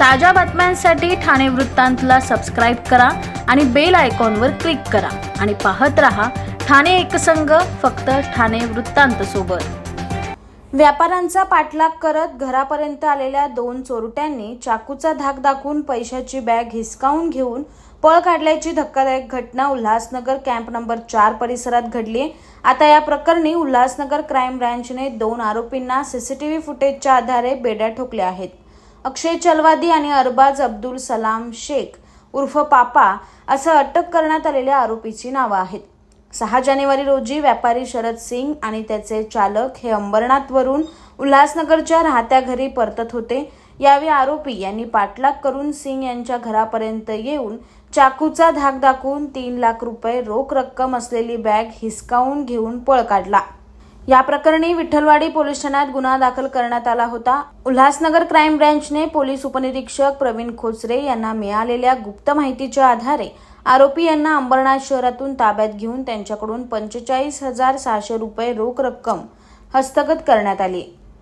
ताज्या बातम्यांसाठी ठाणे वृत्तांतला सबस्क्राईब करा आणि बेल आयकॉनवर क्लिक करा. आणि पाहत रहा ठाणे एकसंघ फक्त ठाणे वृत्तांत सोबत. व्यापाऱ्यांचा पाठलाग करत घरापर्यंत आलेल्या दोन चोरट्यांनी चाकूचा धाक दाखवून पैशाची बॅग हिसकावून घेऊन पळ काढल्याची धक्कादायक घटना उल्हासनगर कॅम्प नंबर चार परिसरात घडली आहे. आता या प्रकरणी उल्हासनगर क्राईम ब्रँचने दोन आरोपींना सीसीटीव्ही फुटेजच्या आधारे बेड्या ठोकल्या आहेत. अक्षय चलवादी आणि अरबाज अब्दुल सलाम शेख उर्फ पापा असं अटक करण्यात आलेल्या आरोपीची नावं आहेत. सहा जानेवारी रोजी व्यापारी शरद सिंग आणि त्याचे चालक हे अंबरनाथवरून उल्हासनगरच्या राहत्या घरी परतत होते. यावेळी आरोपी यांनी पाठलाग करून सिंग यांच्या घरापर्यंत येऊन चाकूचा धाक दाखवून तीन लाख रुपये रोख रक्कम असलेली बॅग हिसकावून घेऊन पळ काढला. या प्रकरणी विठ्ठलवाडी पोलीस ठाण्यात गुन्हा दाखल करण्यात आला होता. उल्हासनगर क्राईम ब्रँचने पोलीस उपनिरीक्षक प्रवीण खोचरे यांना मिळालेल्या गुप्त माहितीच्या आधारे आरोपी यांना अंबरनाथ शहरातून ताब्यात घेऊन त्यांच्याकडून पंचेचाळीस हजार सहाशे रुपये रोख रक्कम हस्तगत करण्यात आली.